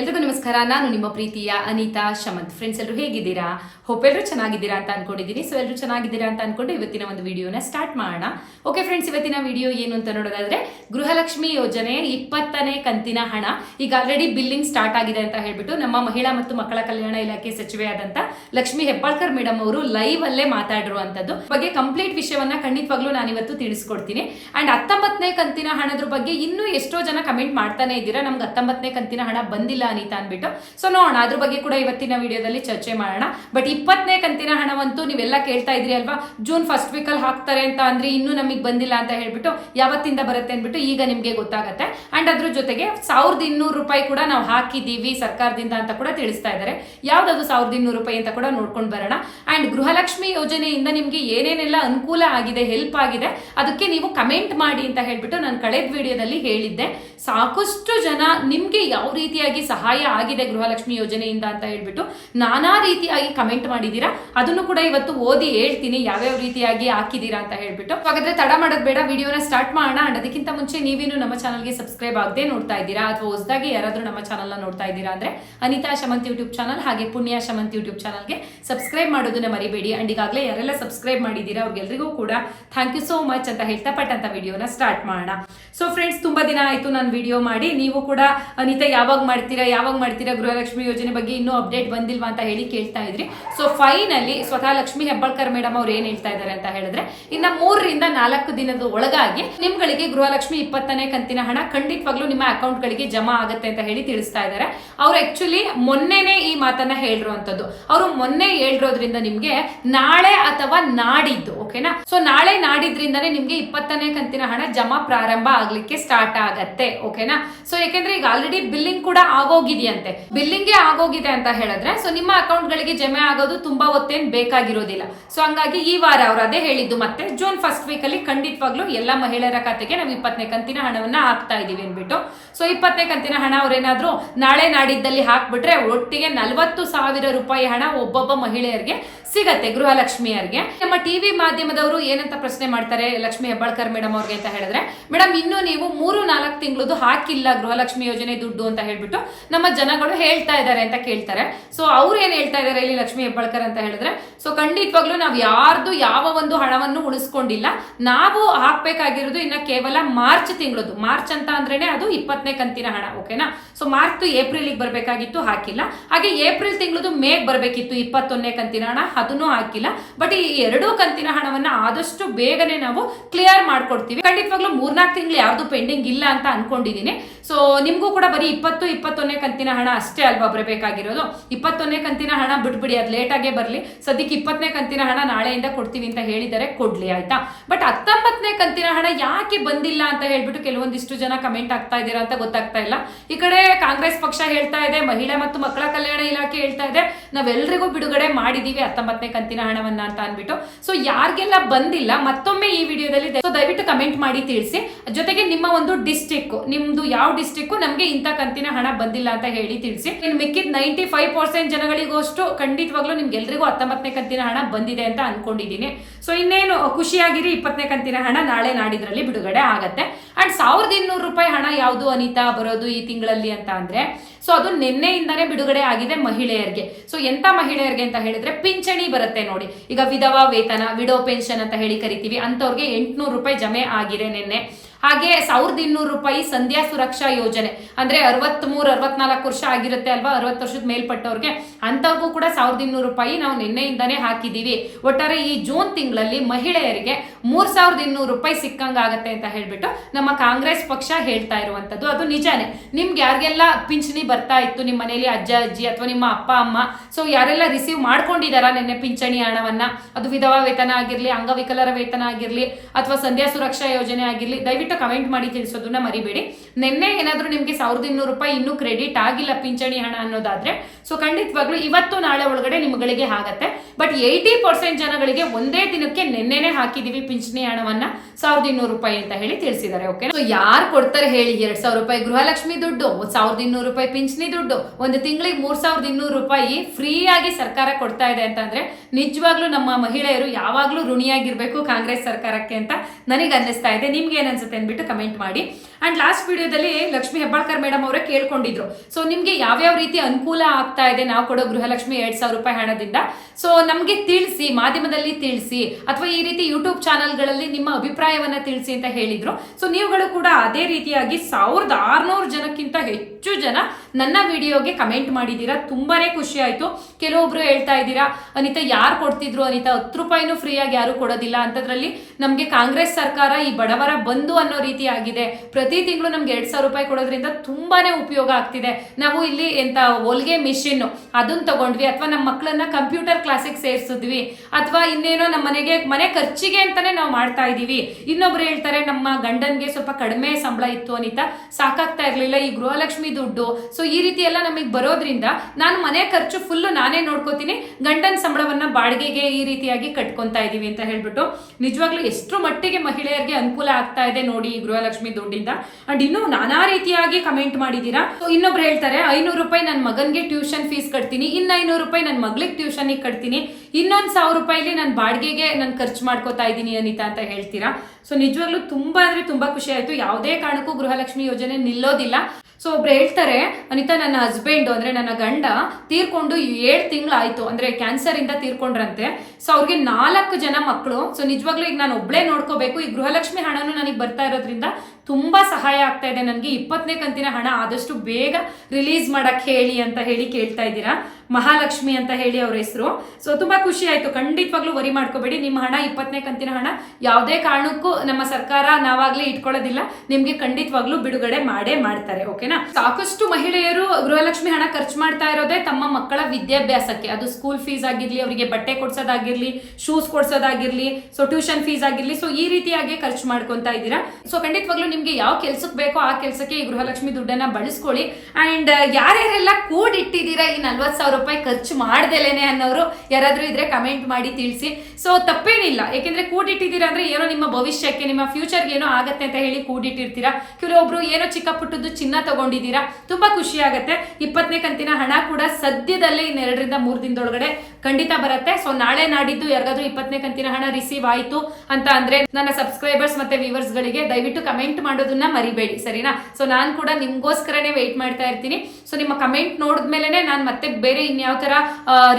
ಎಲ್ರಿಗೂ ನಮಸ್ಕಾರ. ನಾನು ನಿಮ್ಮ ಪ್ರೀತಿಯ ಅನಿತಾ ಶಮಂತ್. ಫ್ರೆಂಡ್ಸ್ ಎಲ್ಲರೂ ಹೇಗಿದ್ದೀರಾ? ಹೋಪ್ ಎಲ್ಲರೂ ಚೆನ್ನಾಗಿದ್ದೀರಾ ಅಂತ ಅನ್ಕೊಂಡಿದ್ದೀನಿ ಸೊ ಎಲ್ಲರೂ ಚೆನ್ನಾಗಿದ್ದೀರಾ ಅಂತ ಅನ್ಕೊಂಡು ಇವತ್ತಿನ ಒಂದು ವಿಡಿಯೋನ ಸ್ಟಾರ್ಟ್ ಮಾಡೋಣ. ಓಕೆ ಫ್ರೆಂಡ್ಸ್ ಇವತ್ತಿನ ವಿಡಿಯೋ ಏನು ಅಂತ ನೋಡೋದಾದ್ರೆ ಗೃಹಲಕ್ಷ್ಮಿ ಯೋಜನೆ ಇಪ್ಪತ್ತನೇ ಕಂತಿನ ಹಣ. ಈಗ ಆಲ್ರೆಡಿ ಬಿಲ್ಲಿಂಗ್ ಸ್ಟಾರ್ಟ್ ಆಗಿದೆ ಅಂತ ಹೇಳ್ಬಿಟ್ಟು ನಮ್ಮ ಮಹಿಳಾ ಮತ್ತು ಮಕ್ಕಳ ಕಲ್ಯಾಣ ಇಲಾಖೆ ಸಚಿವೆ ಆದಂತ ಲಕ್ಷ್ಮಿ ಹೆಬ್ಬಾಳ್ಕರ್ ಮೇಡಮ್ ಅವರು ಲೈವ್ ಅಲ್ಲೇ ಮಾತಾಡಿರುವಂತದ್ದು. ಬಗ್ಗೆ ಕಂಪ್ಲೀಟ್ ವಿಷಯವನ್ನ ಖಂಡಿತವಾಗ್ಲೂ ನಾನು ಇವತ್ತು ತಿಳಿಸ್ಕೊಡ್ತೀನಿ. ಅಂಡ್ ಹತ್ತೊಂಬತ್ತನೇ ಕಂತಿನ ಹಣದ್ರ ಬಗ್ಗೆ ಇನ್ನೂ ಎಷ್ಟೋ ಜನ ಕಮೆಂಟ್ ಮಾಡ್ತಾನೆ ಇದ್ದೀರಾ. ನಮ್ಗೆ ಹತ್ತೊಂಬತ್ತನೇ ಕಂತಿನ ಹಣ ಬಂದಿಲ್ಲ ಅನಿತಾ ಅನ್ಬಿಟ್ಟು ಸೊ ನೋಡೋಣ. ಅದ್ರ ಬಗ್ಗೆ ಕೂಡ ಇವತ್ತಿನ ವಿಡಿಯೋದಲ್ಲಿ ಚರ್ಚೆ ಮಾಡೋಣ. ಬಟ್ ಇಪ್ಪತ್ತನೇ ಕಂತಿನ ಹಣವಂತೂ ನೀವೆಲ್ಲ ಕೇಳ್ತಾ ಇದ್ರಿ ಅಲ್ವಾ? ಜೂನ್ ಫಸ್ಟ್ ವೀಕಲ್ಲಿ ಹಾಕ್ತಾರೆ ಅಂತ ಅಂದ್ರೆ ಇನ್ನೂ ನಮಗೆ ಬಂದಿಲ್ಲ ಅಂತ ಹೇಳ್ಬಿಟ್ಟು ಯಾವತ್ತಿಂದ ಬರುತ್ತೆ ಅಂದ್ಬಿಟ್ಟು ಈಗ ನಿಮಗೆ ಗೊತ್ತಾಗತ್ತೆ. ಅಂಡ್ ಅದ್ರ ಜೊತೆಗೆ ಸಾವಿರದ ಇನ್ನೂರು ರೂಪಾಯಿ ಕೂಡ ನಾವು ಹಾಕಿದ್ದೀವಿ ಸರ್ಕಾರದಿಂದ ಅಂತ ಕೂಡ ತಿಳಿಸ್ತಾ ಇದ್ದಾರೆ. ಯಾವ್ದಾದ್ರು ಸಾವಿರದ ಇನ್ನೂರು ರೂಪಾಯಿ ಅಂತ ಕೂಡ ನೋಡ್ಕೊಂಡು ಬರೋಣ. ಅಂಡ್ ಗೃಹಲಕ್ಷ್ಮಿ ಯೋಜನೆಯಿಂದ ನಿಮಗೆ ಏನೇನೆಲ್ಲ ಅನುಕೂಲ ಆಗಿದೆ ಹೆಲ್ಪ್ ಆಗಿದೆ, ಅದಕ್ಕೆ ನೀವು ಕಮೆಂಟ್ ಮಾಡಿ ಅಂತ ಹೇಳ್ಬಿಟ್ಟು ನಾನು ಕಳೆದ ವಿಡಿಯೋದಲ್ಲಿ ಹೇಳಿದ್ದೆ. ಸಾಕಷ್ಟು ಜನ ನಿಮ್ಗೆ ಯಾವ ರೀತಿಯಾಗಿ ಸಹಾಯ ಆಗಿದೆ ಗೃಹಲಕ್ಷ್ಮಿ ಯೋಜನೆಯಿಂದ ಅಂತ ಹೇಳ್ಬಿಟ್ಟು ನಾನಾ ರೀತಿಯಾಗಿ ಕಮೆಂಟ್ ಮಾಡಿದೀರಾ ಅದನ್ನು ಕೂಡ ಇವತ್ತು ಓದಿ ಹೇಳ್ತೀನಿ, ಯಾವ್ಯಾವ ರೀತಿಯಾಗಿ ಹಾಕಿದೀರಾ ಅಂತ ಹೇಳ್ಬಿಟ್ಟು. ಹಾಗಾದ್ರೆ ತಡ ಮಾಡೋದು ಬೇಡ, ವಿಡಿಯೋನ ಸ್ಟಾರ್ಟ್ ಮಾಡೋಣ. ಅಂಡ್ ಅದಕ್ಕಿಂತ ಮುಂಚೆ ನೀವೇನು ನಮ್ಮ ಚಾನಲ್ಗೆ ಸಬ್ಸ್ಕ್ರೈಬ್ ಆಗದೆ ನೋಡ್ತಾ ಇದ್ದೀರಾ? ಅಥವಾ ಹೊಸದಾಗಿ ಯಾರಾದರೂ ನಮ್ಮ ಚಾನಲ್ನ ನೋಡ್ತಾ ಇದ್ದೀರಾ ಅಂದ್ರೆ ಅನಿತಾ ಶಮಂತ್ ಯೂಟ್ಯೂಬ್ ಚಾನಲ್ ಹಾಗೆ ಪುಣ್ಯ ಶಮಂತ್ ಯೂಟ್ಯೂಬ್ ಚಾನಲ್ಗೆ ಸಬ್ಸ್ಕ್ರೈಬ್ ಮಾಡೋದನ್ನ ಮರಿಬೇಡಿ. ಅಂಡ್ ಈಗಾಗಲೇ ಯಾರೆಲ್ಲ ಸಬ್ಸ್ಕ್ರೈಬ್ ಮಾಡಿದ್ದೀರಾ ಅವ್ರಿಗೆಲ್ರಿಗೂ ಕೂಡ ಥ್ಯಾಂಕ್ ಯು ಸೋ ಮಚ್ ಅಂತ ಹೇಳ್ತಾ ಪಟ್ ಅಂತ ವಿಡಿಯೋನ ಸ್ಟಾರ್ಟ್ ಮಾಡೋಣ. ಸೊ ಫ್ರೆಂಡ್ಸ್ ತುಂಬಾ ದಿನ ಆಯ್ತು ನಾನು ವಿಡಿಯೋ ಮಾಡಿ. ನೀವು ಕೂಡ ಅನಿತಾ ಯಾವಾಗ ಮಾಡ್ತೀರಾ ಯಾವಾಗ ಮಾಡ್ತೀರಾ ಗೃಹಲಕ್ಷ್ಮಿ ಯೋಜನೆ ಬಗ್ಗೆ ಇನ್ನೂ ಅಪ್ಡೇಟ್ ಬಂದಿಲ್ವಾ ಅಂತ ಹೇಳಿ ಕೇಳ್ತಾ ಇದ್ರಿ. ಸೊ ಫೈನಲಿ ಸ್ವತಃ ಲಕ್ಷ್ಮಿ ಹೆಬ್ಬಾಳ್ಕರ್ ಮೇಡಮ್ ಅವ್ರು ಏನ್ ಹೇಳ್ತಾ ಇದ್ದಾರೆ ಅಂತ ಹೇಳಿದ್ರೆ, ಇನ್ನ ಮೂರರಿಂದ ನಾಲ್ಕು ದಿನದ ಒಳಗಾಗಿ ನಿಮ್ಗಳಿಗೆ ಗೃಹಲಕ್ಷ್ಮಿ ಇಪ್ಪತ್ತನೇ ಕಂತಿನ ಹಣ ಖಂಡಿತವಾಗ್ಲೂ ನಿಮ್ಮ ಅಕೌಂಟ್ ಗಳಿಗೆ ಜಮಾ ಆಗುತ್ತೆ ಅಂತ ಹೇಳಿ ತಿಳಿಸ್ತಾ ಇದ್ದಾರೆ ಅವ್ರು ಆಕ್ಚುಲಿ ಮೊನ್ನೆನೆ ಈ ಮಾತನ್ನ ಹೇಳಿರುವಂತದ್ದು ಅವರು ಮೊನ್ನೆ ಹೇಳಿರೋದ್ರಿಂದ ನಿಮ್ಗೆ ನಾಳೆ ಅಥವಾ ನಾಡಿದ್ದು ಓಕೆನಾ ಸೊ ನಾಳೆ ನಾಡಿದ್ರಿಂದನೇ ನಿಮ್ಗೆ ಇಪ್ಪತ್ತನೇ ಕಂತಿನ ಹಣ ಜಮಾ ಪ್ರಾರಂಭ ಆಗ್ಲಿಕ್ಕೆ ಸ್ಟಾರ್ಟ್ ಆಗತ್ತೆ ಓಕೆನಾ ಸೊ ಯಾಕೆಂದ್ರೆ ಈಗ ಆಲ್ರೆಡಿ ಬಿಲ್ಲಿಂಗ್ ಕೂಡ ಆಗೋಗಿದೆಯಂತೆ. ಬಿಲ್ಲಿಂಗೇ ಆಗೋಗಿದೆ ಅಂತ ಹೇಳಿದ್ರೆ ಸೊ ನಿಮ್ಮ ಅಕೌಂಟ್ ಗಳಿಗೆ ಜಮೆ ಆಗೋದು ತುಂಬಾ ಹೊತ್ತೇನು ಬೇಕಾಗಿರೋದಿಲ್ಲ. ಸೊ ಹಂಗಾಗಿ ಈ ವಾರ ಅವರು ಅದೇ ಹೇಳಿದ್ದು ಮತ್ತೆ, ಜೂನ್ ಫಸ್ಟ್ ವೀಕ್ ಅಲ್ಲಿ ಖಂಡಿತವಾಗ್ಲೂ ಎಲ್ಲ ಮಹಿಳೆಯರ ಖಾತೆಗೆ ನಾವು ಇಪ್ಪತ್ತನೇ ಕಂತಿನ ಹಣವನ್ನ ಹಾಕ್ತಾ ಇದೀವಿ ಅನ್ಬಿಟ್ಟು ಸೊ ಇಪ್ಪತ್ತನೇ ಕಂತಿನ ಹಣ ಅವ್ರೇನಾದ್ರೂ ನಾಳೆ ನಾಡಿದ್ದಲ್ಲಿ ಹಾಕ್ಬಿಟ್ರೆ ಒಟ್ಟಿಗೆ ನಲವತ್ತು ಸಾವಿರ ರೂಪಾಯಿ ಹಣ ಒಬ್ಬೊಬ್ಬ ಮಹಿಳೆಯರಿಗೆ ಸಿಗತ್ತೆ, ಗೃಹಲಕ್ಷ್ಮಿಯರಿಗೆ. ನಮ್ಮ ಟಿವಿ ಮಾಧ್ಯಮದವರು ಏನಂತ ಪ್ರಶ್ನೆ ಮಾಡ್ತಾರೆ, ಲಕ್ಷ್ಮಿ ಹೆಬ್ಬಾಳ್ಕರ್ ಮೇಡಮ್ ಅವ್ರಿಗೆ ಅಂತ ಹೇಳಿದ್ರೆ, ಮೇಡಮ್, ಇನ್ನು ನೀವು ಮೂರು ನಾಲ್ಕು ತಿಂಗಳದು ಹಾಕಿಲ್ಲ ಗೃಹಲಕ್ಷ್ಮಿ ಯೋಜನೆ ದುಡ್ಡು ಅಂತ ಹೇಳ್ಬಿಟ್ಟು ನಮ್ಮ ಜನಗಳು ಹೇಳ್ತಾ ಇದ್ದಾರೆ ಅಂತ ಕೇಳ್ತಾರೆ. ಸೊ ಅವ್ರು ಏನ್ ಹೇಳ್ತಾ ಇದ್ದಾರೆ ಇಲ್ಲಿ ಲಕ್ಷ್ಮಿ ಹೆಬ್ಬಾಳ್ಕರ್ ಅಂತ ಹೇಳಿದ್ರೆ ಸೊ ಖಂಡಿತವಾಗ್ಲೂ ನಾವು ಯಾರ್ದು ಯಾವ ಒಂದು ಹಣವನ್ನು ಉಳಿಸ್ಕೊಂಡಿಲ್ಲ. ನಾವು ಹಾಕ್ಬೇಕಾಗಿರೋದು ಇನ್ನ ಕೇವಲ ಮಾರ್ಚ್ ತಿಂಗಳದು ಮಾರ್ಚ್ ಅಂತ ಅಂದ್ರೆ ಅದು ಇಪ್ಪತ್ತನೇ ಕಂತಿನ ಹಣ ಓಕೆನಾ ಸೊ ಮಾರ್ಚ್ ಏಪ್ರಿಲ್ಗೆ ಬರಬೇಕಾಗಿತ್ತು, ಹಾಕಿಲ್ಲ. ಹಾಗೆ ಏಪ್ರಿಲ್ ತಿಂಗಳದು ಮೇಗ್ ಬರಬೇಕಿತ್ತು, ಇಪ್ಪತ್ತೊಂದನೇ ಕಂತಿನ ಹಣ, ಅದನ್ನು ಹಾಕಿಲ್ಲ. ಬಟ್ ಈ ಎರಡೂ ಕಂತಿನ ಹಣವನ್ನ ಆದಷ್ಟು ಬೇಗನೆ ನಾವು ಕ್ಲಿಯರ್ ಮಾಡ್ಕೊಡ್ತೀವಿ. ಖಂಡಿತವಾಗ್ಲೂ ಮೂರ್ನಾಲ್ಕು ತಿಂಗಳು ಯಾರ್ದು ಪೆಂಡಿಂಗ್ ಇಲ್ಲ ಅಂತ ಅನ್ಕೊಂಡಿದೀನಿ. ಸೊ ನಿಮ್ಗೂ ಕೂಡ ಬರೀ ಇಪ್ಪತ್ತು ಇಪ್ಪತ್ತೊಂದನೇ ಕಂತಿನ ಹಣ ಅಷ್ಟೇ ಅಲ್ವಾ ಬರಬೇಕಾಗಿರೋದು? ಇಪ್ಪತ್ತೊಂದನೇ ಕಂತಿನ ಹಣ ಬಿಟ್ಬಿಡಿ, ಅದು ಲೇಟಾಗೆ ಬರಲಿ. ಸದ್ಯಕ್ಕೆ ಇಪ್ಪತ್ತನೇ ಕಂತಿನ ಹಣ ನಾಳೆಯಿಂದ ಕೊಡ್ತೀವಿ ಅಂತ ಹೇಳಿದರೆ ಕೊಡ್ಲಿ, ಆಯ್ತಾ? ಬಟ್ ಹತ್ತೊಂಬತ್ತನೇ ಕಂತಿನ ಹಣ ಯಾಕೆ ಬಂದಿಲ್ಲ ಅಂತ ಹೇಳ್ಬಿಟ್ಟು ಕೆಲವೊಂದಿಷ್ಟು ಜನ ಕಮೆಂಟ್ ಆಗ್ತಾ ಇದ್ದೀರಾ ಅಂತ ಗೊತ್ತಾಗ್ತಾ ಇಲ್ಲ. ಈ ಕಡೆ ಕಾಂಗ್ರೆಸ್ ಪಕ್ಷ ಹೇಳ್ತಾ ಇದೆ, ಮಹಿಳೆ ಮತ್ತು ಮಕ್ಕಳ ಕಲ್ಯಾಣ ಇಲಾಖೆ ಹೇಳ್ತಾ ಇದೆ. ನಾವೆಲ್ಲರಿಗೂ ಬಿಡುಗಡೆ ಮಾಡಿದೀವಿ ಹತ್ತೊಂಬತ್ತನೇ ಕಂತಿನ ಹಣವನ್ನ ಅಂತ ಅನ್ಬಿಟ್ಟು ಸೊ ಯಾರಿಗೆಲ್ಲ ಬಂದಿಲ್ಲ, ಮತ್ತೊಮ್ಮೆ ಈ ವಿಡಿಯೋದಲ್ಲಿ ಸೊ ದಯವಿಟ್ಟು ಕಮೆಂಟ್ ಮಾಡಿ ತಿಳಿಸಿ. ಜೊತೆಗೆ ನಿಮ್ಮ ಒಂದು ಡಿಸ್ಟಿಕ್ ನಿಮ್ದು ಯಾವ ಡಿಸ್ಟಿಕ್ ನಮಗೆ ಇಂಥ ಕಂತಿನ ಹಣ ಬಂದಿಲ್ಲ ಅಂತ ಹೇಳಿ ತಿಳಿಸಿ. ಇನ್ನು ಮಿಕ್ಕಿದ ನೈಂಟಿ ಫೈವ್ ಪರ್ಸೆಂಟ್ ಜನಗಳಿಗೋಷ್ಟು ಖಂಡಿತವಾಗ್ಲೂ ನಿಮ್ಗೆ ಎಲ್ರಿಗೂ ಹತ್ತೊಂಬತ್ತನೇ ಕಂತಿನ ಹಣ ಬಂದಿದೆ ಅಂತ ಅನ್ಕೊಂಡಿದ್ದೀನಿ. ಸೊ ಇನ್ನೇನು ಖುಷಿಯಾಗಿರಿ, ಇಪ್ಪತ್ತನೇ ಕಂತಿನ ಹಣ ನಾಳೆ ನಾಡಿದ್ರಲ್ಲಿ ಬಿಡುಗಡೆ ಆಗತ್ತೆ. ಅಂಡ್ ಸಾವಿರದ ಇನ್ನೂರು ರೂಪಾಯಿ ಹಣ ಯಾವುದು ಅನಿತಾ ಬರೋದು ಈ ತಿಂಗಳಲ್ಲಿ ಅಂತ ಅಂದ್ರೆ ಸೊ ಅದು ನಿನ್ನೆಯಿಂದಾನೇ ಬಿಡುಗಡೆ ಆಗಿದೆ ಮಹಿಳೆಯರಿಗೆ. ಸೊ ಎಂತ ಮಹಿಳೆಯರಿಗೆ ಅಂತ ಹೇಳಿದ್ರೆ ಪಿಂಚಣಿ ಬರುತ್ತೆ ನೋಡಿ. ಈಗ ವಿಧವಾ ವೇತನ, ವಿಡೋ ಪೆನ್ಷನ್ ಅಂತ ಹೇಳಿ ಕರಿತೀವಿ. ಅಂತವ್ರಿಗೆ ಎಂಟುನೂರು ರೂಪಾಯಿ ಜಮೆ ಆಗಿದೆ ನಿನ್ನೆ. ಹಾಗೆ ಸಾವಿರದ ಇನ್ನೂರು ರೂಪಾಯಿ ಸಂಧ್ಯಾ ಸುರಕ್ಷಾ ಯೋಜನೆ. ಅಂದ್ರೆ ಅರವತ್ತ್ ಮೂರು ಅರವತ್ನಾಲ್ಕು ವರ್ಷ ಆಗಿರುತ್ತೆ ಅಲ್ವಾ? ಅರವತ್ತು ವರ್ಷದ ಮೇಲ್ಪಟ್ಟವ್ರಿಗೆ. ಅಂತವ್ರಿಗೂ ಕೂಡ ಸಾವಿರದ ಇನ್ನೂರು ರೂಪಾಯಿ ನಾವು ನಿನ್ನೆಯಿಂದಾನೇ ಹಾಕಿದೀವಿ. ಒಟ್ಟಾರೆ ಈ ಜೂನ್ ತಿಂಗಳಲ್ಲಿ ಮಹಿಳೆಯರಿಗೆ ಮೂರ್ ಸಾವಿರದ ಇನ್ನೂರು ರೂಪಾಯಿ ಸಿಕ್ಕಂಗಾಗತ್ತೆ ಅಂತ ಹೇಳ್ಬಿಟ್ಟು ನಮ್ಮ ಕಾಂಗ್ರೆಸ್ ಪಕ್ಷ ಹೇಳ್ತಾ ಇರುವಂತದ್ದು ಅದು ನಿಜಾನೇ. ನಿಮ್ಗೆ ಯಾರಿಗೆಲ್ಲ ಪಿಂಚಣಿ ಬರ್ತಾ ಇತ್ತು ನಿಮ್ಮ ಮನೆಯಲ್ಲಿ ಅಜ್ಜ, ಅಜ್ಜಿ ಅಥವಾ ನಿಮ್ಮ ಅಪ್ಪ, ಅಮ್ಮ? ಸೊ ಯಾರೆಲ್ಲ ರಿಸೀವ್ ಮಾಡ್ಕೊಂಡಿದಾರಾ ನಿನ್ನೆ ಪಿಂಚಣಿ ಹಣವನ್ನ? ಅದು ವಿಧವಾ ವೇತನ ಆಗಿರ್ಲಿ, ಅಂಗವಿಕಲರ ವೇತನ ಆಗಿರ್ಲಿ, ಅಥವಾ ಸಂಧ್ಯಾ ಸುರಕ್ಷಾ ಯೋಜನೆ ಆಗಿರ್ಲಿ, ದಯವಿಟ್ಟು ಕಮೆಂಟ್ ಮಾಡಿ ತಿಳಿಸೋದನ್ನ ಮರಿಬೇಡಿ. ನಿನ್ನೆ ಏನಾದರೂ ನಿಮ್ಗೆ ಸಾವಿರದ ಇನ್ನೂರು ರೂಪಾಯಿ ಇನ್ನೂ ಕ್ರೆಡಿಟ್ ಆಗಿಲ್ಲ ಪಿಂಚಣಿ ಹಣ ಅನ್ನೋದಾದ್ರೆ ಸೊ ಖಂಡಿತವಾಗ್ಲೂ ಇವತ್ತು ನಾಳೆ ಒಳಗಡೆ ನಿಮ್ಗಳಿಗೆ ಆಗತ್ತೆ. ಬಟ್ ಏಯ್ಟಿ ಪರ್ಸೆಂಟ್ ಜನಗಳಿಗೆ ಒಂದೇ ದಿನಕ್ಕೆ ನಿನ್ನೆನೆ ಹಾಕಿದೀವಿ ಪಿಂಚಣಿ ಹಣವನ್ನ ಸಾವಿರದ ಇನ್ನೂರು ರೂಪಾಯಿ ಅಂತ ಹೇಳಿ ತಿಳಿಸಿದ್ದಾರೆ ಓಕೆ ಸೊ ಯಾರು ಕೊಡ್ತಾರೆ ಹೇಳಿ ಎರಡ್ ಸಾವಿರ ರೂಪಾಯಿ ಗೃಹಲಕ್ಷ್ಮಿ ದುಡ್ಡು ಸಾವಿರದ ಇನ್ನೂರು ರೂಪಾಯಿ ಪಿಂಚಣಿ ದುಡ್ಡು, ಒಂದು ತಿಂಗಳಿಗೆ ಮೂರ್ ಸಾವಿರದ ಇನ್ನೂರು ರೂಪಾಯಿ ಫ್ರೀ ಆಗಿ ಸರ್ಕಾರ ಕೊಡ್ತಾ ಇದೆ ಅಂತಂದ್ರೆ, ನಿಜವಾಗ್ಲೂ ನಮ್ಮ ಮಹಿಳೆಯರು ಯಾವಾಗ್ಲೂ ಋಣಿಯಾಗಿರ್ಬೇಕು ಕಾಂಗ್ರೆಸ್ ಸರ್ಕಾರಕ್ಕೆ ಅಂತ ನನಗೆ ಅನ್ನಿಸ್ತಾ ಇದೆ. ನಿಮ್ಗೆ ಏನನ್ಸುತ್ತೆ ಅಂದ್ಬಿಟ್ಟು ಕಮೆಂಟ್ ಮಾಡಿ. ಅಂಡ್ ಲಾಸ್ಟ್ ವಿಡಿಯೋದಲ್ಲಿ ಲಕ್ಷ್ಮಿ ಹೆಬ್ಬಾಳ್ಕರ್ ಮೇಡಮ್ ಅವರೇ ಕೇಳ್ಕೊಂಡಿದ್ರು. ಸೊ ನಿಮ್ಗೆ ಯಾವ್ಯಾವ ರೀತಿ ಅನುಕೂಲ ಆಗ್ತಾ ಇದೆ? ನಾವು ಕೊಡೋ ಗೃಹಲಕ್ಷ್ಮಿ ಎರಡ್ ಸಾವಿರ ರೂಪಾಯಿ ಹಣದಿಂದ. ಸೊ ನಮ್ಗೆ ತಿಳಿಸಿ, ಮಾಧ್ಯಮದಲ್ಲಿ ತಿಳಿಸಿ, ಅಥವಾ ಈ ರೀತಿ ಯೂಟ್ಯೂಬ್ ಚಾನಲ್ಗಳಲ್ಲಿ ನಿಮ್ಮ ಅಭಿಪ್ರಾಯವನ್ನ ತಿಳಿಸಿ ಅಂತ ಹೇಳಿದ್ರು. ಸೊ ನೀವುಗಳು ಕೂಡ ಅದೇ ರೀತಿಯಾಗಿ ಸಾವಿರದ ಆರ್ನೂರು ಜನಕ್ಕಿಂತ ಹೆಚ್ಚು ಜನ ನನ್ನ ವಿಡಿಯೋಗೆ ಕಮೆಂಟ್ ಮಾಡಿದ್ದೀರಾ ತುಂಬಾನೇ ಖುಷಿ ಆಯ್ತು. ಕೆಲವೊಬ್ರು ಹೇಳ್ತಾ ಇದ್ದೀರಾ, ಅನಿತಾ, ಯಾರು ಕೊಡ್ತಿದ್ರು? ಅನಿತಾ, ಹತ್ತು ರೂಪಾಯಿನೂ ಫ್ರೀಯಾಗಿ ಯಾರು ಕೊಡೋದಿಲ್ಲ. ಅಂತದ್ರಲ್ಲಿ ನಮ್ಗೆ ಕಾಂಗ್ರೆಸ್ ಸರ್ಕಾರ ಈ ಬಡವರ ಬಂದು ಅನ್ನೋ ರೀತಿ ಆಗಿದೆ. ಪ್ರತಿ ತಿಂಗಳು ನಮ್ಗೆ ಎರಡ್ ಸಾವಿರ ರೂಪಾಯಿ ಕೊಡೋದ್ರಿಂದ ತುಂಬಾನೇ ಉಪಯೋಗ ಆಗ್ತಿದೆ. ನಾವು ಇಲ್ಲಿ ಎಂತ ಹೊಲಿಗೆ ಮಿಷಿನ್ ಅದನ್ನ ತಗೊಂಡ್ವಿ ಅಥವಾ ನಮ್ಮ ಮಕ್ಕಳನ್ನ ಕಂಪ್ಯೂಟರ್ ಕ್ಲಾಸಿಗೆ ಸೇರಿಸಿದ್ವಿ ಅಥವಾ ಇನ್ನೇನೋ ನಮ್ಮ ಮನೆಗೆ, ಮನೆ ಖರ್ಚಿಗೆ ಅಂತಾನೆ ನಾವು ಮಾಡ್ತಾ ಇದೀವಿ. ಇನ್ನೊಬ್ರು ಹೇಳ್ತಾರೆ, ನಮ್ಮ ಗಂಡನ್ಗೆ ಸ್ವಲ್ಪ ಕಡಿಮೆ ಸಂಬಳ ಇತ್ತು ಅನಿತ, ಸಾಕಾಗ್ತಾ ಇರ್ಲಿಲ್ಲ ಈ ಗೃಹಲಕ್ಷ್ಮಿ ದುಡ್ಡು. ಸೊ ಈ ರೀತಿ ಎಲ್ಲ ನಮಗೆ ಬರೋದ್ರಿಂದ ನಾನು ಮನೆ ಖರ್ಚು ಫುಲ್ ನಾನೇ ನೋಡ್ಕೋತೀನಿ, ಗಂಡನ ಸಂಬಳವನ್ನ ಬಾಡಿಗೆಗೆ ಈ ರೀತಿಯಾಗಿ ಕಟ್ಕೊಂತಾ ಇದೀವಿ ಅಂತ ಹೇಳ್ಬಿಟ್ಟು. ನಿಜವಾಗ್ಲೂ ಎಷ್ಟು ಮಟ್ಟಿಗೆ ಮಹಿಳೆಯರಿಗೆ ಅನುಕೂಲ ಆಗ್ತಾ ಇದೆ ನೋಡಿ ಈ ಗೃಹಲಕ್ಷ್ಮಿ ದುಡ್ಡಿಂದ. ಅಂಡ್ ಇನ್ನು ನಾನಾ ರೀತಿಯಾಗಿ ಕಮೆಂಟ್ ಮಾಡಿದೀರಾ So, ಇನ್ನೊಬ್ರು ಹೇಳ್ತಾರೆ ಐನೂರು ರೂಪಾಯಿ ನನ್ನ ಮಗನ್ಗೆ ಟ್ಯೂಷನ್ ಫೀಸ್ ಕಟ್ತೀನಿ ಇನ್ನ ಐನೂರು ರೂಪಾಯಿ ನನ್ನ ಮಗಳಿಗೆ ಟ್ಯೂಷನ್ ಕಟ್ತೀನಿ. ಇನ್ನೊಂದ್ ಸಾವಿರ ರೂಪಾಯಿಲಿ ನಾನು ಬಾಡಿಗೆಗೆ ನಾನು ಖರ್ಚು ಮಾಡ್ಕೋತಾ ಇದ್ದೀನಿ ಅನಿತಾ ಅಂತ ಹೇಳ್ತೀರಾ? ಸೊ ನಿಜವಾಗ್ಲೂ ತುಂಬಾ ಅಂದ್ರೆ ತುಂಬಾ ಖುಷಿ ಆಯ್ತು. ಯಾವುದೇ ಕಾರಣಕ್ಕೂ ಗೃಹಲಕ್ಷ್ಮಿ ಯೋಜನೆ ನಿಲ್ಲೋದಿಲ್ಲ. ಸೊ ಒಬ್ರು ಹೇಳ್ತಾರೆ, ಅನಿತಾ, ನನ್ನ ಹಸ್ಬೆಂಡ್ ಅಂದ್ರೆ ನನ್ನ ಗಂಡ ತೀರ್ಕೊಂಡು ಏಳು ತಿಂಗಳು ಆಯ್ತು ಅಂದ್ರೆ ಕ್ಯಾನ್ಸರ್ ಇಂದ ತೀರ್ಕೊಂಡ್ರಂತೆ. ಸೊ ಅವ್ರಿಗೆ ನಾಲ್ಕು ಜನ ಮಕ್ಕಳು ಸೊ ನಿಜವಾಗ್ಲೂ ಈಗ ನಾನು ಒಬ್ಳೆ ನೋಡ್ಕೋಬೇಕು. ಈ ಗೃಹಲಕ್ಷ್ಮಿ ಹಣನು ನನಗೆ ಬರ್ತಾ ಇರೋದ್ರಿಂದ ತುಂಬಾ ಸಹಾಯ ಆಗ್ತಾ ಇದೆ. ನನಗೆ ಇಪ್ಪತ್ತನೇ ಕಂತಿನ ಹಣ ಆದಷ್ಟು ಬೇಗ ರಿಲೀಸ್ ಮಾಡಕ್ ಹೇಳಿ ಅಂತ ಹೇಳಿ ಕೇಳ್ತಾ ಇದ್ದೀರಾ? ಮಹಾಲಕ್ಷ್ಮಿ ಅಂತ ಹೇಳಿ ಅವ್ರ ಹೆಸರು. ಸೊ ತುಂಬಾ ಖುಷಿ ಆಯ್ತು. ಖಂಡಿತವಾಗ್ಲೂ ವರಿ ಮಾಡ್ಕೋಬೇಡಿ. ನಿಮ್ಮ ಹಣ ಇಪ್ಪತ್ತನೇ ಕಂತಿನ ಹಣ ಯಾವುದೇ ಕಾರಣಕ್ಕೂ ನಮ್ಮ ಸರ್ಕಾರ ನಾವಾಗ್ಲೇ ಇಟ್ಕೊಳ್ಳೋದಿಲ್ಲ. ನಿಮ್ಗೆ ಖಂಡಿತವಾಗ್ಲೂ ಬಿಡುಗಡೆ ಮಾಡೇ ಮಾಡ್ತಾರೆ, ಓಕೆನಾ? ಸಾಕಷ್ಟು ಮಹಿಳೆಯರು ಗೃಹಲಕ್ಷ್ಮಿ ಹಣ ಖರ್ಚು ಮಾಡ್ತಾ ಇರೋದೇ ತಮ್ಮ ಮಕ್ಕಳ ವಿದ್ಯಾಭ್ಯಾಸಕ್ಕೆ. ಅದು ಸ್ಕೂಲ್ ಫೀಸ್ ಆಗಿರ್ಲಿ, ಅವರಿಗೆ ಬಟ್ಟೆ ಕೊಡ್ಸೋದಾಗಿರ್ಲಿ ಶೂಸ್ ಕೊಡ್ಸೋದಾಗಿರ್ಲಿ ಸೊ ಟ್ಯೂಷನ್ ಫೀಸ್ ಆಗಿರ್ಲಿ ಸೊ ಈ ರೀತಿಯಾಗಿ ಖರ್ಚು ಮಾಡ್ಕೊಂತಾ ಇದ್ದೀರಾ? ಸೊ ಖಂಡಿತವಾಗ್ಲೂ ನಿಮ್ಗೆ ಯಾವ ಕೆಲ್ಸಕ್ಕೆ ಬೇಕೋ ಆ ಕೆಲಸಕ್ಕೆ ಈ ಗೃಹಲಕ್ಷ್ಮಿ ದುಡ್ಡನ್ನ ಬಳಸ್ಕೊಳ್ಳಿ. ಅಂಡ್ ಯಾರ್ಯಾರೆಲ್ಲ ಕೂಡಿಟ್ಟಿದ್ದೀರಾ ಈ ನಲ್ವತ್ತು ಸಾವಿರ ರೂಪಾಯಿ ಖರ್ಚು ಮಾಡ್ದೇಲೇನೆ ಅನ್ನೋರು ಯಾರಾದ್ರೂ ಇದ್ರೆ ಕಮೆಂಟ್ ಮಾಡಿ ತಿಳಿಸಿ. ಸೊ ತಪ್ಪೇನಿಲ್ಲ. ಯಾಕೆಂದ್ರೆ ಕೂಡಿಟ್ಟಿದ್ದೀರಾ ಅಂದ್ರೆ ಏನೋ ನಿಮ್ಮ ಭವಿಷ್ಯಕ್ಕೆ, ನಿಮ್ಮ ಫ್ಯೂಚರ್ಗೆ ಏನೋ ಆಗತ್ತೆ ಅಂತ ಹೇಳಿ ಕೂಡಿಟ್ಟಿರ್ತೀರಾ? ಕೆಲವೊಬ್ರು ಏನೋ ಚಿಕ್ಕ ಪುಟ್ಟದ್ದು ಚಿನ್ನ ತಗೊಂಡಿದ್ದೀರಾ? ತುಂಬಾ ಖುಷಿ ಆಗುತ್ತೆ. ಇಪ್ಪತ್ತನೇ ಕಂತಿನ ಹಣ ಕೂಡ ಸದ್ಯದಲ್ಲೇ ಇನ್ನೆರಡರಿಂದ ಮೂರು ದಿನದೊಳಗಡೆ ಖಂಡಿತ ಬರುತ್ತೆ. ಸೊ ನಾಳೆ ನಾಡಿದ್ದು ಯಾರಿಗಾದ್ರೂ ಇಪ್ಪತ್ತನೇ ಕಂತಿನ ಹಣ ರಿಸೀವ್ ಆಯ್ತು ಅಂತ ಅಂದ್ರೆ ನನ್ನ ಸಬ್ಸ್ಕ್ರೈಬರ್ಸ್ ಮತ್ತೆ ವ್ಯೂವರ್ಸ್ ಗಳಿಗೆ ದಯವಿಟ್ಟು ಕಮೆಂಟ್ ಮಾಡೋದನ್ನ ಮರಿಬೇಡಿ, ಸರಿನಾ? ಸೊ ನಾನು ಕೂಡ ನಿಮ್ಗೋಸ್ಕರನೇ ವೆಯ್ಟ್ ಮಾಡ್ತಾ ಇರ್ತೀನಿ. ಸೊ ನಿಮ್ಮ ಕಮೆಂಟ್ ನೋಡಿದ್ಮೇಲೆ ನಾನು ಮತ್ತೆ ಬೇರೆ ಇನ್ಯಾವ ತರ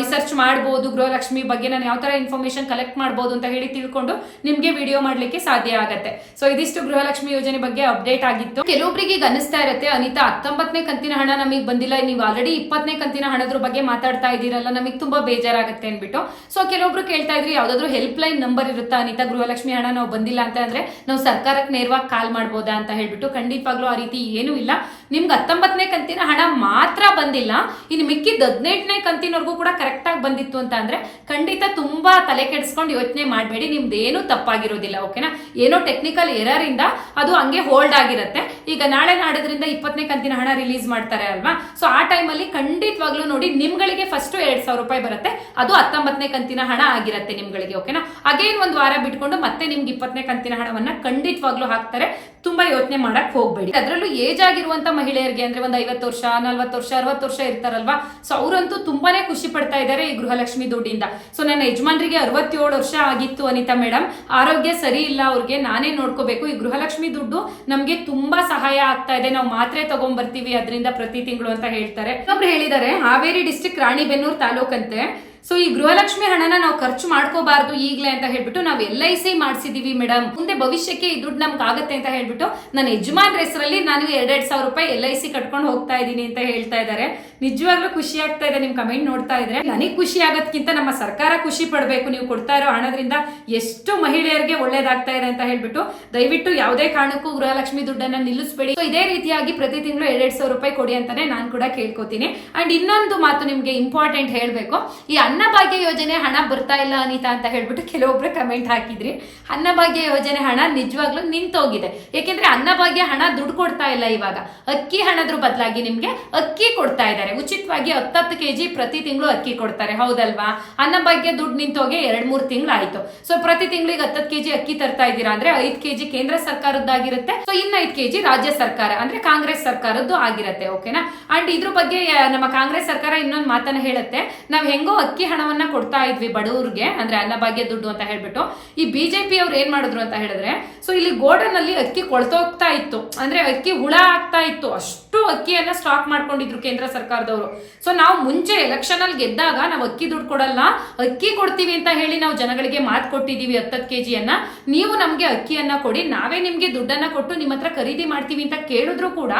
ರಿಸರ್ಚ್ ಮಾಡ್ಬೋದು, ಗೃಹಲಕ್ಷ್ಮಿ ಬಗ್ಗೆ ನಾನು ಯಾವ ತರ ಇನ್ಫಾರ್ಮೇಶನ್ ಕಲೆಕ್ಟ್ ಮಾಡ್ಬೋದು ಅಂತ ಹೇಳಿ ತಿಳ್ಕೊಂಡು ನಿಮ್ಗೆ ವಿಡಿಯೋ ಮಾಡ್ಲಿಕ್ಕೆ ಸಾಧ್ಯ ಆಗುತ್ತೆ. ಸೊ ಇದಿಷ್ಟು ಗೃಹಲಕ್ಷ್ಮಿ ಯೋಜನೆ ಬಗ್ಗೆ ಅಪ್ಡೇಟ್ ಆಗಿತ್ತು. ಕೆಲವೊಬ್ಬರಿಗೆ ಈಗ ಅನಿಸ್ತಾ ಇರುತ್ತೆ, ಅನಿತಾ, ಹತ್ತೊಂಬತ್ತನೇ ಕಂತಿನ ಹಣ ನಮಗೆ ಬಂದಿಲ್ಲ. ನೀವು ಆಲ್ರೆಡಿ ಇಪ್ಪತ್ತನೇ ಕಂತಿನ ಹಣದ್ರ ಬಗ್ಗೆ ಮಾತಾಡ್ತಾ ಇದ್ದೀರಲ್ಲ. ನಮಗೆ ತುಂಬಾ ಬೇಜಾರಾಗುತ್ತೆ ಅನ್ಬಿಟ್ಟು ಸೊ ಕೆಲವೊಬ್ರು ಕೇಳ್ತಾ ಇದ್ರಿ, ಯಾವ್ದಾದ್ರು ಹೆಲ್ಪ್ ಲೈನ್ ನಂಬರ್ ಇರುತ್ತಾ? ಅನಿತಾ, ಗೃಹಲಕ್ಷ್ಮಿ ಹಣ ನಾವು ಬಂದಿಲ್ಲ ಅಂತ ಅಂದ್ರೆ ನಾವು ಸರ್ಕಾರಕ್ಕೆ ನೇರವಾಗಿ ಕಾಲ್ ಮಾಡ್ಬೋದಾ ಅಂತ ಹೇಳ್ಬಿಟ್ಟು ಖಂಡಿತವಾಗ್ಲೂ ಆ ರೀತಿ ಏನೂ ಇಲ್ಲ. ನಿಮ್ಗೆ ಹತ್ತೊಂಬತ್ತನೇ ಕಂತಿನ ಹಣ ಮಾತ್ರ ಬಂದಿಲ್ಲ. ಇನ್ನು ಮಿಕ್ಕಿದ ಹದಿನೆಂಟನೇ ಕಂತಿನವರೆಗೂ ಕೂಡ ಕರೆಕ್ಟಾಗಿ ಬಂದಿತ್ತು ಅಂತ ಅಂದ್ರೆ ಖಂಡಿತ ತುಂಬಾ ತಲೆ ಕೆಡಿಸ್ಕೊಂಡು ಯೋಚನೆ ಮಾಡಬೇಡಿ. ನಿಮ್ದು ಏನೂ ತಪ್ಪಾಗಿರೋದಿಲ್ಲ, ಓಕೆನಾ? ಏನೋ ಟೆಕ್ನಿಕಲ್ ಎರರ್ ಇಂದ ಅದು ಹಂಗೆ ಹೋಲ್ಡ್ ಆಗಿರುತ್ತೆ. ಈಗ ನಾಳೆ ನಾಡೋದ್ರಿಂದ ಇಪ್ಪತ್ತನೇ ಕಂತಿನ ಹಣ ರಿಲೀಸ್ ಮಾಡ್ತಾರೆ ಅಲ್ವಾ? ಸೊ ಆ ಟೈಮಲ್ಲಿ ಖಂಡಿತವಾಗ್ಲೂ ನೋಡಿ ನಿಮ್ಗಳಿಗೆ ಫಸ್ಟ್ ಎರಡ್ ಸಾವಿರ ರೂಪಾಯಿ ಬರುತ್ತೆ. ಅದು ಹತ್ತೊಂಬತ್ತನೇ ಕಂತಿನ ಹಣ ಆಗಿರುತ್ತೆ ನಿಮ್ಗಳಿಗೆ, ಓಕೆನಾ? ಅಗೇನ್ ಒಂದು ವಾರ ಬಿಟ್ಕೊಂಡು ಮತ್ತೆ ನಿಮ್ಗೆ ಇಪ್ಪತ್ತನೇ ಕಂತಿನ ಹಣವನ್ನ ಖಂಡಿತವಾಗ್ಲೂ ಹಾಕ್ತಾರೆ. ತುಂಬಾ ಯೋಚನೆ ಮಾಡಕ್ ಹೋಗ್ಬೇಡಿ. ಅದರಲ್ಲೂ ಏಜ್ ಆಗಿರುವಂತ ಮಹಿಳೆಯರಿಗೆ ಅಂದ್ರೆ ಒಂದು ಐವತ್ತು ವರ್ಷ, ನಲ್ವತ್ತು ವರ್ಷ, ಅರವತ್ತು ವರ್ಷ ಇರ್ತಾರಲ್ವಾ? ಸೊ ಅವರಂತೂ ತುಂಬಾನೇ ಖುಷಿ ಪಡ್ತಾ ಇದ್ದಾರೆ ಈ ಗೃಹಲಕ್ಷ್ಮಿ ದುಡ್ಡಿಂದ. ಸೊ ನನ್ನ ಯಜಮಾನ್ರಿಗೆ ಅರವತ್ತೇಳು ವರ್ಷ ಆಗಿತ್ತು ಅನಿತಾ ಮೇಡಮ್ ಆರೋಗ್ಯ ಸರಿ ಇಲ್ಲ, ಅವ್ರಿಗೆ ನಾನೇ ನೋಡ್ಕೋಬೇಕು. ಈ ಗೃಹಲಕ್ಷ್ಮಿ ದುಡ್ಡು ನಮ್ಗೆ ತುಂಬಾ ಸಹಾಯ ಆಗ್ತಾ ಇದೆ. ನಾವು ಮಾತ್ರೆ ತಗೊಂಡ್ಬರ್ತೀವಿ ಅದರಿಂದ ಪ್ರತಿ ತಿಂಗಳು ಅಂತ ಹೇಳ್ತಾರೆ. ಒಬ್ರು ಹೇಳಿದ್ದಾರೆ, ಹಾವೇರಿ ಡಿಸ್ಟಿಕ್ ರಾಣಿಬೆನ್ನೂರು ತಾಲೂಕಂತೆ. ಸೊ ಈ ಗೃಹಲಕ್ಷ್ಮಿ ಹಣನ ನಾವು ಖರ್ಚು ಮಾಡ್ಕೋಬಾರ್ದು ಈಗ್ಲೇ ಅಂತ ಹೇಳ್ಬಿಟ್ಟು ನಾವು ಎಲ್ ಐ ಸಿ ಮಾಡಿಸಿದೀವಿ ಮೇಡಮ್ ಮುಂದೆ ಭವಿಷ್ಯಕ್ಕೆ ಈ ದುಡ್ಡು ನಮ್ಗೆ ಆಗತ್ತೆ ಅಂತ ಹೇಳ್ಬಿಟ್ಟು, ನನ್ನ ಯಜಮಾನ್ರ ಹೆಸರಲ್ಲಿ ನಾನು ಎರಡೆರಡು ಸಾವಿರ ರೂಪಾಯಿ ಎಲ್ ಐ ಸಿ ಕಟ್ಕೊಂಡು ಹೋಗ್ತಾ ಇದ್ದೀನಿ ಅಂತ ಹೇಳ್ತಾ ಇದ್ದಾರೆ. ನಿಜವಾಗ್ಲೂ ಖುಷಿ ಆಗ್ತಾ ಇದೆ ನಿಮ್ ಕಮೆಂಟ್ ನೋಡ್ತಾ ಇದ್ರೆ. ನನಗೆ ಖುಷಿ ಆಗೋದ್ಕಿಂತ ನಮ್ಮ ಸರ್ಕಾರ ಖುಷಿ ಪಡ್ಬೇಕು, ನೀವು ಕೊಡ್ತಾ ಇರೋ ಹಣದ್ರಿಂದ ಎಷ್ಟು ಮಹಿಳೆಯರಿಗೆ ಒಳ್ಳೇದಾಗ್ತಾ ಇದೆ ಅಂತ ಹೇಳ್ಬಿಟ್ಟು ದಯವಿಟ್ಟು ಯಾವುದೇ ಕಾರಣಕ್ಕೂ ಗೃಹಲಕ್ಷ್ಮಿ ದುಡ್ಡನ್ನ ನಿಲ್ಲಿಸಬೇಡಿ. ಇದೇ ರೀತಿಯಾಗಿ ಪ್ರತಿ ತಿಂಗಳು ಎರಡ್ ಸಾವಿರ ರೂಪಾಯಿ ಕೊಡಿ ಅಂತಾನೆ ನಾನು ಕೂಡ ಕೇಳ್ಕೊತೀನಿ. ಅಂಡ್ ಇನ್ನೊಂದು ಮಾತು ನಿಮ್ಗೆ ಇಂಪಾರ್ಟೆಂಟ್ ಹೇಳ್ಬೇಕು. ಈ ಅನ್ನಭಾಗ್ಯ ಯೋಜನೆ ಹಣ ಬರ್ತಾ ಇಲ್ಲ ಅನಿತಾ ಅಂತ ಹೇಳ್ಬಿಟ್ಟು ಕೆಲವೊಬ್ರು ಕಮೆಂಟ್ ಹಾಕಿದ್ರಿ. ಅನ್ನಭಾಗ್ಯ ಯೋಜನೆ ಹಣ ನಿಜವಾಗ್ಲೂ ನಿಂತೋಗಿದೆ. ಯಾಕೆಂದ್ರೆ ಅನ್ನಭಾಗ್ಯ ಹಣ ದುಡ್ಡು ಕೊಡ್ತಾ ಇಲ್ಲ ಇವಾಗ. ಅಕ್ಕಿ ಹಣದ್ರ ಬದಲಾಗಿ ನಿಮ್ಗೆ ಅಕ್ಕಿ ಕೊಡ್ತಾ ಇದ್ದಾರೆ ಉಚಿತವಾಗಿ ಹತ್ತತ್ತು ಕೆಜಿ ಪ್ರತಿ ತಿಂಗಳು ಅಕ್ಕಿ ಕೊಡ್ತಾರೆ. ಹೌದಲ್ವಾ? ಅನ್ನ ಬಗ್ಗೆ ದುಡ್ಡು ನಿಂತೋಗಿ ಎರಡು ಮೂರು ತಿಂಗಳು ಆಯ್ತು ಸೊ ಪ್ರತಿ ತಿಂಗಳಿಗೆ ಹತ್ತತ್ತು ಕೆಜಿ ಅಕ್ಕಿ ತರ್ತಾ ಇದ್ದೀರಾ ಅಂದ್ರೆ ಐದ್ ಕೆಜಿ ಕೇಂದ್ರ ಸರ್ಕಾರದ್ದಾಗಿರುತ್ತೆ. ಸೊ ಇನ್ನ ಐದ್ ಕೆಜಿ ರಾಜ್ಯ ಸರ್ಕಾರ ಅಂದ್ರೆ ಕಾಂಗ್ರೆಸ್ ಸರ್ಕಾರದ್ದು ಆಗಿರುತ್ತೆ, ಓಕೆನಾ? ಅಂಡ್ ಇದ್ರ ಬಗ್ಗೆ ನಮ್ಮ ಕಾಂಗ್ರೆಸ್ ಸರ್ಕಾರ ಇನ್ನೊಂದು ಮಾತನ್ನ ಹೇಳುತ್ತೆ. ನಾವ್ ಹೆಂಗೋ ಅಕ್ಕಿ ಹಣವನ್ನ ಕೊಡ್ತಾ ಇದ್ವಿ ಬಡವ್ರಿಗೆ, ಅಂದ್ರೆ ಅನ್ನಭಾಗ್ಯ ದುಡ್ಡು ಅಂತ ಹೇಳ್ಬಿಟ್ಟು. ಈ ಬಿಜೆಪಿ ಅವ್ರು ಏನ್ ಮಾಡಿದ್ರು ಅಂತ ಹೇಳಿದ್ರೆ ಸೊ ಇಲ್ಲಿ ಗೋಡನ್ ಅಲ್ಲಿ ಅಕ್ಕಿ ಕೊಳ್ತೋಗ್ತಾ ಇತ್ತು. ಅಂದ್ರೆ ಅಕ್ಕಿ ಹುಳ ಆಗ್ತಾ ಇತ್ತು. ಅಷ್ಟು ಅಕ್ಕಿಯನ್ನ ಸ್ಟಾಕ್ ಮಾಡ್ಕೊಂಡಿದ್ರು ಕೇಂದ್ರ ಸರ್ಕಾರದವರು. ಸೊ ನಾವು ಮುಂಚೆ ಎಲೆಕ್ಷನ್ ಅಲ್ಲಿ ಗೆದ್ದಾಗ ನಾವು ಅಕ್ಕಿ ದುಡ್ಡು ಕೊಡಲ್ಲ. ಅಕ್ಕಿ ಕೊಡ್ತೀವಿ ಅಂತ ಹೇಳಿ ನಾವು ಜನಗಳಿಗೆ ಮಾತು ಕೊಟ್ಟಿದೀವಿ ಹತ್ತತ್ತು ಕೆ ಜಿಯನ್ನ ನೀವು ನಮಗೆ ಅಕ್ಕಿಯನ್ನ ಕೊಡಿ, ನಾವೇ ನಿಮ್ಗೆ ದುಡ್ಡನ್ನ ಕೊಟ್ಟು ನಿಮ್ಮ ಹತ್ರ ಖರೀದಿ ಮಾಡ್ತೀವಿ ಅಂತ ಕೇಳಿದ್ರು ಕೂಡ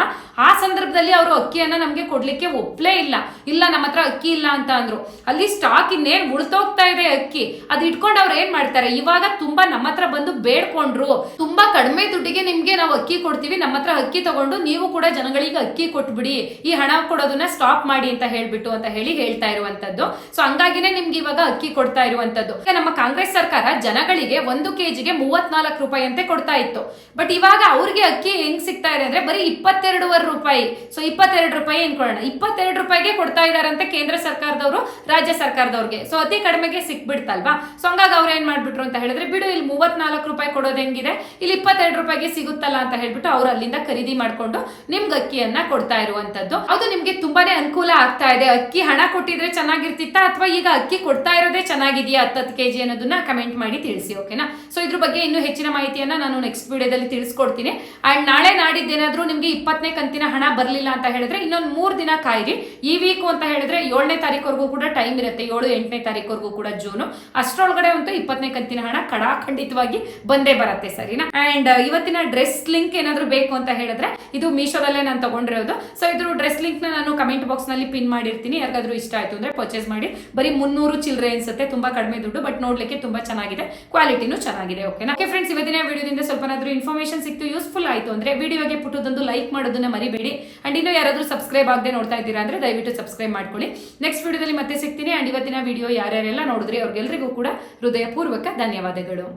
ಆ ಸಂದರ್ಭದಲ್ಲಿ ಅವರು ಅಕ್ಕಿಯನ್ನ ನಮ್ಗೆ ಕೊಡ್ಲಿಕ್ಕೆ ಒಪ್ಲೇ ಇಲ್ಲ. ಇಲ್ಲ, ನಮ್ಮ ಹತ್ರ ಅಕ್ಕಿ ಇಲ್ಲ ಅಂತ ಅಂದ್ರು. ಅಲ್ಲಿ ಸ್ಟಾಕ್ ಇನ್ನೇನ್ ಉಳ್ತೋಗ್ತಾ ಇದೆ ಅಕ್ಕಿ. ಅದ್ ಇಟ್ಕೊಂಡು ಅವ್ರು ಏನ್ ಮಾಡ್ತಾರೆ? ಇವಾಗ ತುಂಬಾ ನಮ್ಮ ಹತ್ರ ಬಂದು ಬೇಡ್ಕೊಂಡ್ರು. ತುಂಬಾ ಕಡಿಮೆ ದುಡ್ಡಿಗೆ ನಿಮ್ಗೆ ನಾವು ಅಕ್ಕಿ ಕೊಡ್ತೀವಿ. ನಮ್ಮ ಹತ್ರ ಅಕ್ಕಿ ತಗೊಂಡು ನೀವು ಕೂಡ ಜನಗಳಿಗೆ ಅಕ್ಕಿ ಕೊಟ್ಬಿಡಿ. ಈ ಹಣ ಕೊಡೋದನ್ನ ಸ್ಟಾಪ್ ಮಾಡಿ ಅಂತ ಹೇಳ್ಬಿಟ್ಟು ಅಂತ ಹೇಳಿ ಹೇಳ್ತಾ ಇರುವಂತದ್ದು ಸೊ ಹಂಗಾಗಿನೇ ನಿಮ್ಗೆ ಇವಾಗ ಅಕ್ಕಿ ಕೊಡ್ತಾ ಇರುವಂತದ್ದು ನಮ್ಮ ಕಾಂಗ್ರೆಸ್ ಸರ್ಕಾರ ಜನಗಳಿಗೆ ಒಂದು ಕೆಜಿಗೆ ಮೂವತ್ನಾಲ್ಕು ರೂಪಾಯಿ ಅಂತೆ ಕೊಡ್ತಾ ಇತ್ತು. ಬಟ್ ಇವಾಗ ಅವ್ರಿಗೆ ಅಕ್ಕಿ ಹೆಂಗ್ ಸಿಗ್ತಾ ಇದೆ ಅಂದ್ರೆ ಬರೀ ಇಪ್ಪತ್ತೆರಡುವರೆ ರೂಪಾಯಿ. ಸೊ ಇಪ್ಪತ್ತೆರಡು ರೂಪಾಯಿ ಅನ್ಕೊಳ್ಳೋಣ ಇಪ್ಪತ್ತೆರಡು ರೂಪಾಯಿಗೆ ಕೊಡ್ತಾ ಅಂತ ಕೇಂದ್ರ ಸರ್ಕಾರದವರು, ರಾಜ್ಯ ಸರ್ಕಾರದವ್ರಿಗೆ. ಸೊ ಅತಿ ಕಡಿಮೆಗೆ ಸಿಕ್ಬಿಡ್ತಲ್ವಾ? ಸೊ ಹಂಗಾಗಿ ಅವ್ರು ಏನ್ ಮಾಡ್ಬಿಟ್ರು ಅಂತ ಹೇಳಿದ್ರೆ, ಬಿಡು, ಇಲ್ಲಿ ಮೂವತ್ನಾಲ್ಕು ರೂಪಾಯಿ ಕೊಡೋದು ಹೆಂಗಿದೆ? ಇಲ್ಲಿ ಇಪ್ಪತ್ತೆರಡು ರೂಪಾಯಿಗೆ ಸಿಗುತ್ತಲ್ಲ ಅಂತ ಹೇಳ್ಬಿಟ್ಟು ಅವ್ರು ಅಲ್ಲಿಂದ ಖರೀದಿ ಮಾಡ್ಕೊಂಡು ನಿಮ್ಗೆ ಅಕ್ಕಿಯನ್ನ ಕೊಡ್ತಾ ಇರುವಂತದ್ದು ಅದು ನಿಮ್ಗೆ ತುಂಬಾನೇ ಅನುಕೂಲ ಆಗ್ತಾ ಇದೆ? ಅಕ್ಕಿ ಹಣ ಕೊಟ್ಟಿದ್ರೆ ಚೆನ್ನಾಗಿರ್ತಿತ್ತಾ ಅಥವಾ ಈಗ ಅಕ್ಕಿ ಕೊಡ್ತಾ ಇರೋದೇ ಚೆನ್ನಾಗಿದೆಯಾ ಹತ್ತತ್ತು ಕೆಜಿ ಅನ್ನೋದನ್ನ ಕಮೆಂಟ್ ಮಾಡಿ ತಿಳಿಸಿ, ಓಕೆನಾ? ಸೊ ಇದ್ರ ಬಗ್ಗೆ ಇನ್ನೂ ಹೆಚ್ಚಿನ ಮಾಹಿತಿಯನ್ನ ನಾನು ನೆಕ್ಸ್ಟ್ ವಿಡಿಯೋದಲ್ಲಿ ತಿಳಿಸ್ಕೊಡ್ತೀನಿ. ಅಂಡ್ ನಾಳೆ ನಾಡಿದ್ದೇನಾದ್ರೂ ನಿಮ್ಗೆ ಇಪ್ಪತ್ತನೇ ಕಂತಿನ ಹಣ ಬರಲಿಲ್ಲ ಅಂತ ಹೇಳಿದ್ರೆ ಇನ್ನೊಂದು ಮೂರು ದಿನ ಕಾಯಿರಿ. ಈ ವೀಕು ಅಂತ ಹೇಳಿದ್ರೆ ಏಳನೇ ತಾರೀಕವರೆಗೂ ಕೂಡ ಟೈಮ್ ಇರುತ್ತೆ, ಏಳು, ಎಂಟನೇ ತಾರೀಕವರೆಗೂ ಕೂಡ ಜೂನು ಅಷ್ಟರೊಳಗಡೆ ಅಂತೂ ಇಪ್ಪತ್ತನೇ ಕಂತಿನ ಹಣ ಕಡಾಖಂಡಿತವಾಗಿ ಬಂದೇ ಬರುತ್ತೆ, ಸರಿನಾ? ಅಂಡ್ ಇವತ್ತಿನ ಡ್ರೆಸ್ ಲಿಂಕ್ ಏನಾದ್ರು ಬೇಕು ಅಂತ ಹೇಳಿದ್ರೆ ಇದು ಮೀಶೋದಲ್ಲೇ ನಾನು ತಗೊಂಡಿರೋದು. ಸೊ ಇದ್ರ ಡ್ರೆಸ್ ಲಿಂಕ್ನ ನಾನು ಕಮೆಂಟ್ ಬಾಕ್ಸ್ನಲ್ಲಿ ಪಿನ್ ಮಾಡಿರ್ತೀನಿ. ಯಾರಿಗಾದ್ರೂ ಇಷ್ಟ ಆಯ್ತು ಅಂದ್ರೆ ಪರ್ಚೇಸ್ ಮಾಡಿ. ಬರೀ ಮುನ್ನೂರು ಚಿಲ್ಲರೆ ಅನ್ಸುತ್ತೆ, ತುಂಬಾ ಕಡಿಮೆ ದುಡ್ಡು ಬಟ್ ನೋಡ್ಲಿಕ್ಕೆ ತುಂಬಾ ಚೆನ್ನಾಗಿದೆ. ಕ್ವಾಲಿಟಿನೂ ಚೆನ್ನಾಗಿದೆ ಓಕೆನಾ ಓಕೆ ಫ್ರೆಂಡ್ಸ್ ಇವತ್ತಿನ ವಿಡಿಯೋದಿಂದ ಸ್ವಲ್ಪನಾದರೂ ಇನ್ಫಾರ್ಮೇಶನ್ ಸಿಕ್ತು ಯೂಸ್ಫುಲ್ ಆಯ್ತು ಅಂದ್ರೆ ವಿಡಿಯೋಗೆ ಪುಟ್ಟದೊಂದು ಲೈಕ್ ಮಾಡೋದನ್ನ ಮರಿಬೇಡಿ. ಅಂಡ್ ಇನ್ನು ಯಾರಾದ್ರೂ ಸಬ್ಸ್ಕ್ರೈಬ್ ಆಗದೆ ನೋಡ್ತಾ ಇದ್ದೀರಾ ಅಂದ್ರೆ ದಯವಿಟ್ಟು ಸಬ್ಸ್ಕ್ರೈಬ್ ಮಾಡ್ಕೊಳ್ಳಿ. ನೆಕ್ಸ್ಟ್ ವಿಡಿಯೋದಲ್ಲಿ ಮತ್ತೆ ಸಿಗ್ತೀನಿ. ಅಂಡ್ ಇವತ್ತಿನ ವಿಡಿಯೋ ಯಾರ್ಯಾರೆಲ್ಲ ನೋಡಿದ್ರಿ ಅವ್ರಿಗೆಲ್ಲರಿಗೂ ಕೂಡ ಹೃದಯಪೂರ್ವಕ ಧನ್ಯವಾದಗಳು.